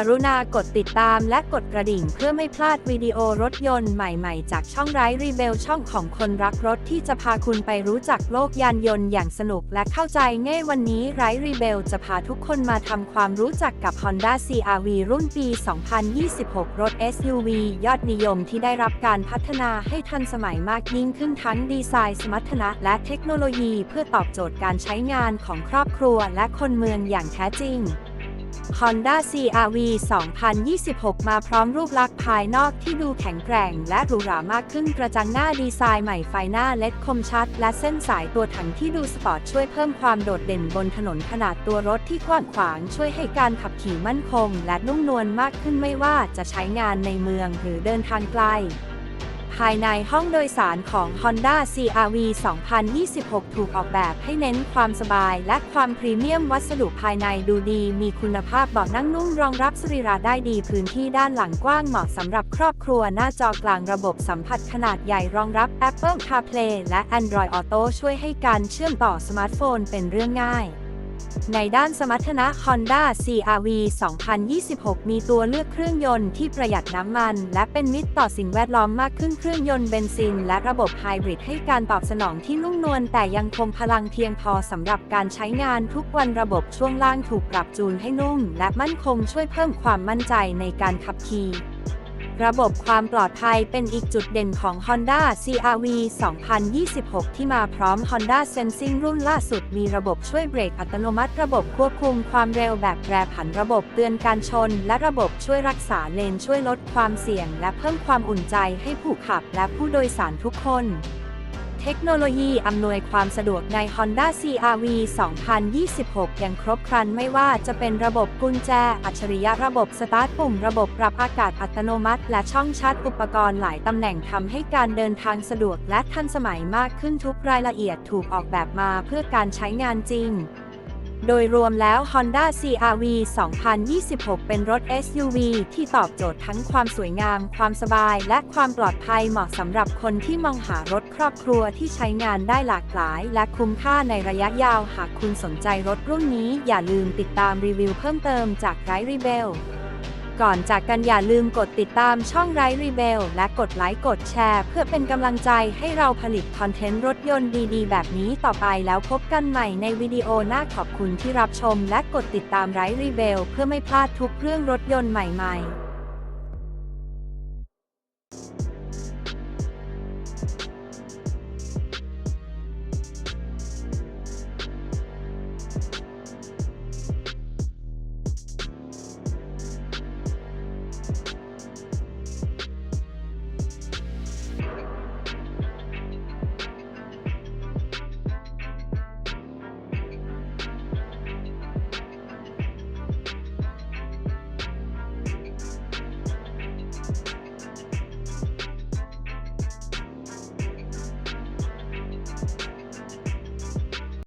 กรุณากดติดตามและกดกระดิ่งเพื่อไม่พลาดวิดีโอรถยนต์ใหม่ๆ จากช่องไร้รีเบลช่องของคนรักรถที่จะพาคุณไปรู้จักโลกยานยนต์อย่างสนุกและเข้าใจง่ายวันนี้ไร้รีเบลจะพาทุกคนมาทำความรู้จักกับ Honda CRV รุ่นปี 2026 รถ SUV ยอดนิยมที่ได้รับการพัฒนาให้ทันสมัยมากยิ่งขึ้นทั้งดีไซน์สมรรถนะและเทคโนโลยี เพื่อตอบโจทย์การใช้งานของครอบครัวและคนเมืองอย่างแท้จริง Honda CRV 2026 มาพร้อมรูปลักษณ์ภายนอกที่ดูแข็งแกร่ง และหรูหรามากขึ้นกระจังหน้าดีไซน์ใหม่ไฟหน้าเล็ดคมชัด และเส้นสายตัวถังที่ดูสปอร์ตช่วยเพิ่มความโดดเด่นบนถนนขนาดตัวรถที่กว้างขวาง ช่วยให้การขับขี่มั่นคง และนุ่มนวลมากขึ้นไม่ว่าจะใช้งานในเมืองหรือเดินทางไกล ภายในห้องโดยสารของ Honda CRV 2026 ถูกออกแบบให้เน้นความสบายและความพรีเมียมวัสดุภายในดูดี มีคุณภาพเบาะนั่งนุ่มรองรับสรีระได้ดีพื้นที่ด้านหลังกว้างเหมาะสำหรับครอบครัวหน้าจอกลางระบบสัมผัสขนาดใหญ่รองรับ Apple CarPlay และ Android Auto ช่วยให้การเชื่อมต่อสมาร์ทโฟนเป็นเรื่องง่าย ในด้านสมรรถนะ Honda CRV 2026 มีตัวเลือกเครื่องยนต์ที่ประหยัดน้ำมัน และเป็นมิตรต่อสิ่งแวดล้อมมากขึ้นเครื่องยนต์เบนซิน และระบบไฮบริดให้การตอบสนองที่นุ่มนวลแต่ยังคงพลังเพียงพอสำหรับการใช้งานทุกวันระบบช่วงล่างถูกปรับจูนให้นุ่ม และมั่นคงช่วยเพิ่มความมั่นใจในการขับขี่ ระบบความปลอดภัยเป็นอีกจุดเด่นของ Honda CRV 2026 ที่มาพร้อม Honda Sensing รุ่นล่าสุดมีระบบช่วยเบรกอัตโนมัติ ระบบควบคุมความเร็วแบบแปรผันระบบเตือนการชน และระบบช่วยรักษาเลนช่วยลดความเสี่ยง และเพิ่มความอุ่นใจให้ผู้ขับและผู้โดยสารทุกคน ทคโนโลยีอำนวยความสะดวกใน Honda CRV 2026ยังครบครันไม่ว่าจะเป็นระบบกุญแจ อัจฉริยะระบบสตาร์ทปุ่ม ระบบปรับอากาศอัตโนมัติ และช่องชาร์จอุปกรณ์หลายตำแหน่งทำให้การเดินทางสะดวกและทันสมัยมากขึ้นทุกรายละเอียดถูกออกแบบมาเพื่อการใช้งานจริง โดยรวมแล้ว Honda CRV 2026 เป็นรถ SUV ที่ตอบโจทย์ทั้งความสวยงาม ความสบาย และความปลอดภัยเหมาะสำหรับคนที่มองหารถครอบครัวที่ใช้งานได้หลากหลาย และคุ้มค่าในระยะยาว หากคุณสนใจรถรุ่นนี้ อย่าลืมติดตามรีวิวเพิ่มเติมจากไรรีเบล ก่อนจากกันอย่าลืมกดติดตามช่องไรรีเบลและกดไลค์กดแชร์เพื่อเป็นกำลังใจให้เราผลิตคอนเทนต์รถยนต์ดีๆ แบบนี้ต่อไปแล้วพบกันใหม่ในวิดีโอหน้าขอบคุณที่รับชม และกดติดตามไรรีเบลเพื่อไม่พลาดทุกเรื่องรถยนต์ใหม่ ๆ